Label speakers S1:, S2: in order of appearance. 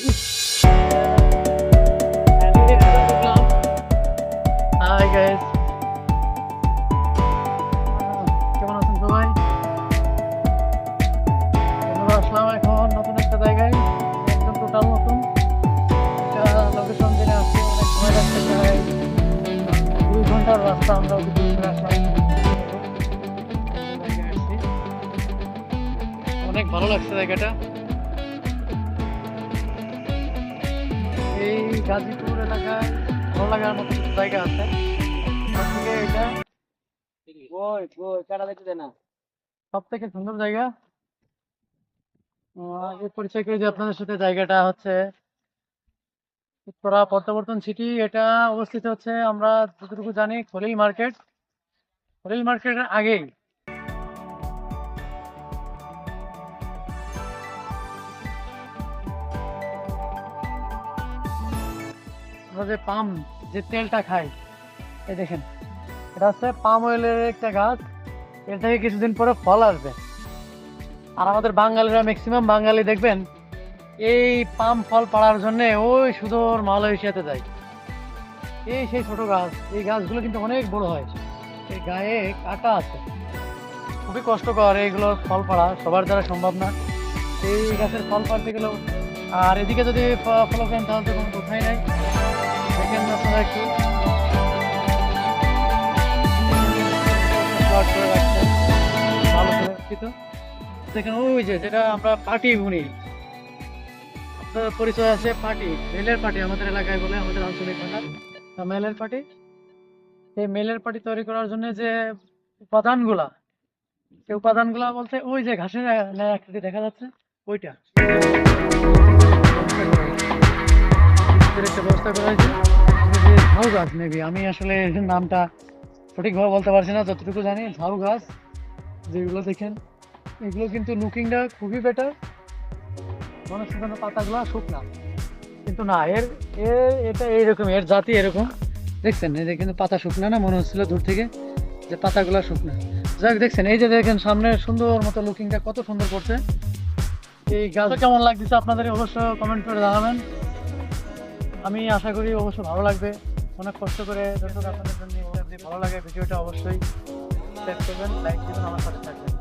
S1: Hi guys কেমন আছেন সবাই? আসলাম এখন নতুন একটা জায়গায়, একদম নতুন। জেনে আসছে, অনেক সময় লাগছে প্রায় দুই ঘণ্টার রাস্তা আমরা অনেক ভালো লাগছে জায়গাটা। গাজীপুর এলাকায় ভালো লাগার মতো কিছু জায়গা আছে। তার এটা
S2: ওই ওই কাটা দেখতে দে না।
S1: সব থেকে সুন্দর জায়গা। পরিচয় করে আপনাদের সাথে জায়গাটা হচ্ছে উত্তরা প্রত্যাবর্তন সিটি এটা অবস্থিত হচ্ছে আমরা যতটুকু জানি খলিল মার্কেট খলিল মার্কেটের আগেই আমরা যে পাম, যে তেলটা খাই এই দেখেন, এটা হচ্ছে পাম অয়েলের একটা গাছ, এর থেকে কিছুদিন পরে ফল আসবে। আর আমাদের বাঙালিরা ম্যাক্সিমাম বাঙালি দেখবেন, এই পাম ফল পাড়ার জন্য ওই সুদূর মালয়েশিয়াতে যায়। এই সেই ছোট গাছ, এই গাছগুলো কিন্তু অনেক বড় হয়। এই গায়ে কাটা আছে। খুবই কষ্টকর এইগুলোর ফল পাড়া, সবার দ্বারা সম্ভব না। এই গাছের ফল পাড়তে গেলেও, আর এদিকে যদি ফলো করেন তাহলে তো কোনো কোথায় নাই। একটু। করে করে যেটা আমরা পরিচয় আছে মেলের আমাদের এলাকায় বলে, আমাদের আঞ্চলিক মেলের এই মেলের করার জন্য যে উপাদানগুলা, সেই উপাদানগুলা বলতে ওই যে ঘাসের আকৃতি দেখা যাচ্ছে, ওইটা। ব্যবস্থা করা হয়েছে। এটা যে ঝাউ গাছ মেবি আমি আসলে নামটা সঠিকভাবে বলতে পারছি না, যতটুকু জানি, ঝাউ গাছ, যেগুলো দেখেন, এগুলো কিন্তু লুকিংটা খুবই বেটার মনে হচ্ছে পাতাগুলো শুকনা। কিন্তু না, এর এটা এইরকম, এর জাতি এরকম। দেখছেন, এই যে কিন্তু পাতা শুকনা না, মনে হচ্ছিল দূর থেকে যে পাতাগুলো শুকনা। যাক, দেখছেন, এই যে দেখেন, সামনে সুন্দর মতো লুকিংটা কত সুন্দর করছে। এই গাছ কেমন লাগতেছে আপনাদের? অবশ্য কমেন্ট করে জানাবেন। আমি আশা করি অবশ্য ভালো লাগবে। অনেক কষ্ট করে দর্শক আপনাদের জন্য। ভালো লাগে ভিডিওটা অবশ্যই শেয়ার করবেন লাইক দিবেন, আমার সাথে থাকবেন।